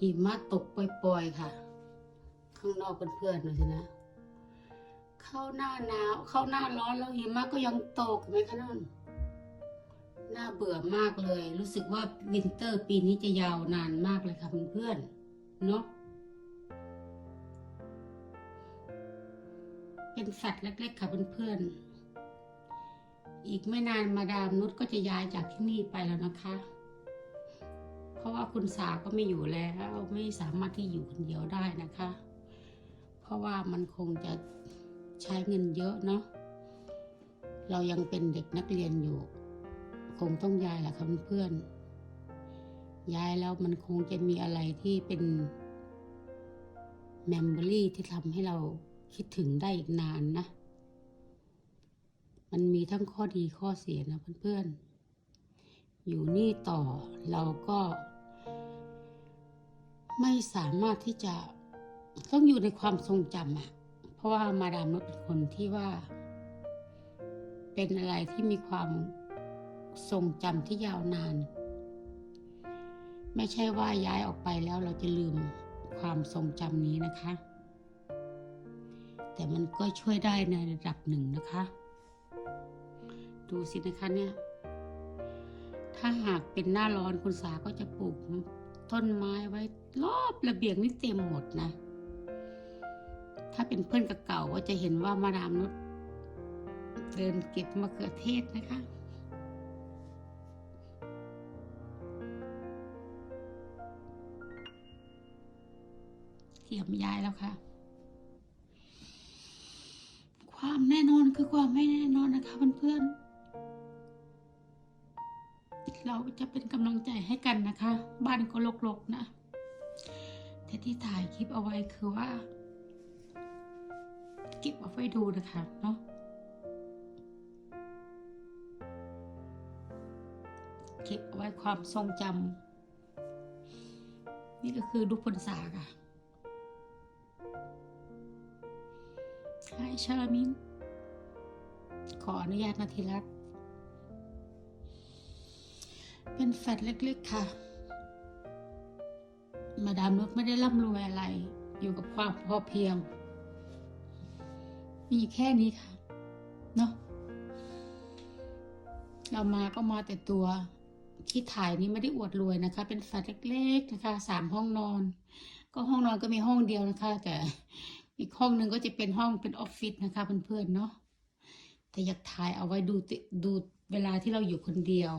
หิมะตกปล่อยๆค่ะ ข้างนอกเพื่อนๆดูสินะ เข้าหน้าหนาวเข้าหน้าร้อนแล้วหิมะก็ยังตกไหมคะนั่นน่าเบื่อมากเลย รู้สึกว่าวินเตอร์ปีนี้จะยาวนานมากเลยค่ะเพื่อนๆเนาะเป็นสัตว์เล็กๆค่ะเพื่อนๆอีกไม่นานมาดามนุชก็จะย้ายจากที่นี่ไปแล้วนะคะ เพราะว่าคุณสาก็ไม่อยู่แล้วไม่สามารถที่อยู่คนเดียวได้นะคะ เพราะว่ามันคงจะใช้เงินเยอะเนาะเรายังเป็นเด็กนักเรียนอยู่ คงต้องย้ายแหละค่ะเพื่อนย้ายแล้วมันคงจะมีอะไรที่เป็นเมมโมรี่ที่ทำให้เราคิดถึงได้อีกนานนะ มันมีทั้งข้อดีข้อเสียนะเพื่อนๆ อยู่นี่ต่อเราก็ ไม่สามารถที่จะต้องอยู่ในความทรงจำอะเพราะว่ามาดามนดเป็นคนที่ว่า เป็นอะไรที่มีความทรงจำที่ยาวนาน ไม่ใช่ว่าย้ายออกไปแล้วเราจะลืมความทรงจำนี้นะคะ แต่มันก็ช่วยได้ในระดับหนึ่งนะคะ ดูสินะคะเนี่ย ถ้าหากเป็นหน้าร้อนคุณสาก็จะปลูก ต้นไม้ไว้รอบระเบียงนี่เต็มหมดนะ ถ้าเป็นเพื่อนกเก่าก็จะเห็นว่ามาดามนุชเดินเก็บมะเขือเทศนะคะเตรียมย้ายแล้วค่ะ ความแน่นอนคือความไม่แน่นอนนะคะเพื่อนๆ เราจะเป็นกำลังใจให้กันนะคะ บ้านก็รกๆนะ แต่ที่ถ่ายคลิปเอาไว้คือว่าเก็บเอาไว้ดูนะคะเนาะเก็บเอาไว้ความทรงจำนี่ก็คือลูกพลสาค่ะให้ชาลามิน ขออนุญาตนาทีรัก เป็นแฟดเล็กๆค่ะ มาดามนุชไม่ได้ร่ำรวยอะไร อยู่กับความพอเพียง มีแค่นี้ค่ะ เนาะเรามาก็มาแต่ตัวที่ถ่ายนี้ไม่ได้อวดรวยนะคะ เป็นแฟลตเล็กๆนะคะสามห้องนอน ก็ห้องนอนก็มีห้องเดียวนะคะ แต่อีกห้องหนึ่งก็จะเป็นห้องเป็นออฟฟิศนะคะเพื่อนๆเนาะแต่อยากถ่ายเอาไว้ดูติดูเวลาที่เราอยู่คนเดียว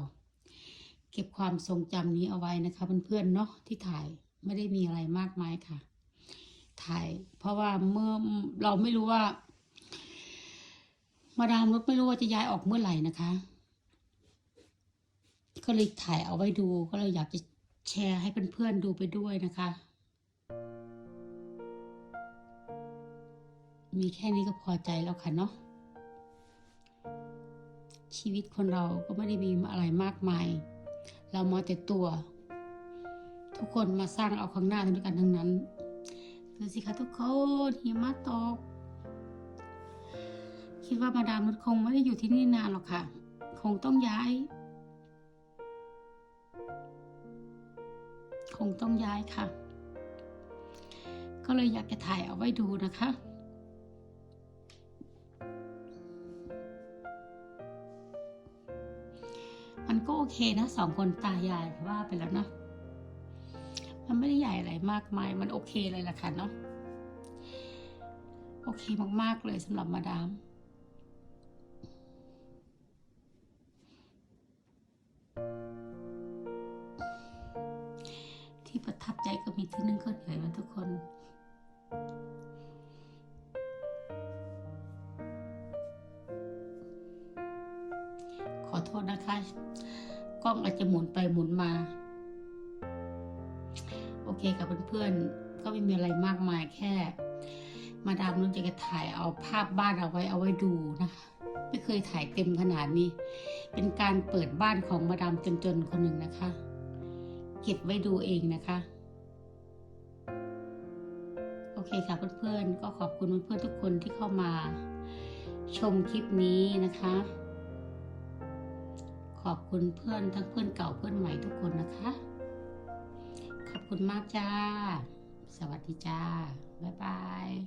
เก็บความทรงจำนี้เอาไว้นะคะเพื่อนๆเนาะที่ถ่ายไม่ได้มีอะไรมากมายค่ะ ถ่าย เพราะว่าเมื่อเราไม่รู้ว่า มาดามรถไม่รู้ว่าจะย้ายออกเมื่อไหร่นะคะ ก็เลยถ่ายเอาไว้ดูก็เลยอยากจะแชร์ให้เพื่อนๆดูไปด้วยนะคะ มีแค่นี้ก็พอใจแล้วค่ะเนาะชีวิตคนเราก็ไม่ได้มีอะไรมากมาย เรามาแต่ตัว ทุกคนมาสร้างเอาข้างหน้าด้วยกันทั้งนั้นดูสิคะทุกคนหิมะตก คิดว่ามาดามนุชคงไม่ได้อยู่ที่นี่นานหรอกค่ะ คงต้องย้าย คงต้องย้ายค่ะ ก็เลยอยากจะถ่ายเอาไว้ดูนะคะ เคนะสองคนตายายว่าไปแล้วเนาะมันไม่ได้ใหญ่อะไรมากมาย มันโอเคเลยล่ะค่ะเนาะโอเคมาก ๆ เลยสำหรับมาดาม ที่ประทับใจก็มีที่นึงก็เหนื่อยมาทุกคนขอโทษนะคะ กล้องอาจจะหมุนไปหมุนมา โอเคกับเพื่อนๆ ก็ไม่มีอะไรมากมายแค่ มาดามนุ่นจะถ่ายเอาภาพบ้านเอาไว้เอาไว้ดูนะคะไม่เคยถ่ายเต็มขนาดนี้ เป็นการเปิดบ้านของมาดามจนๆคนหนึ่งนะคะ เก็บไว้ดูเองนะคะ โอเคค่ะเพื่อนๆ ก็ขอบคุณเพื่อนๆทุกคนที่เข้ามาชมคลิปนี้นะคะ ขอบคุณเพื่อนทั้งเพื่อนเก่าเพื่อนใหม่ทุกคนนะคะ ขอบคุณมากจ้า สวัสดีจ้า บ๊ายบาย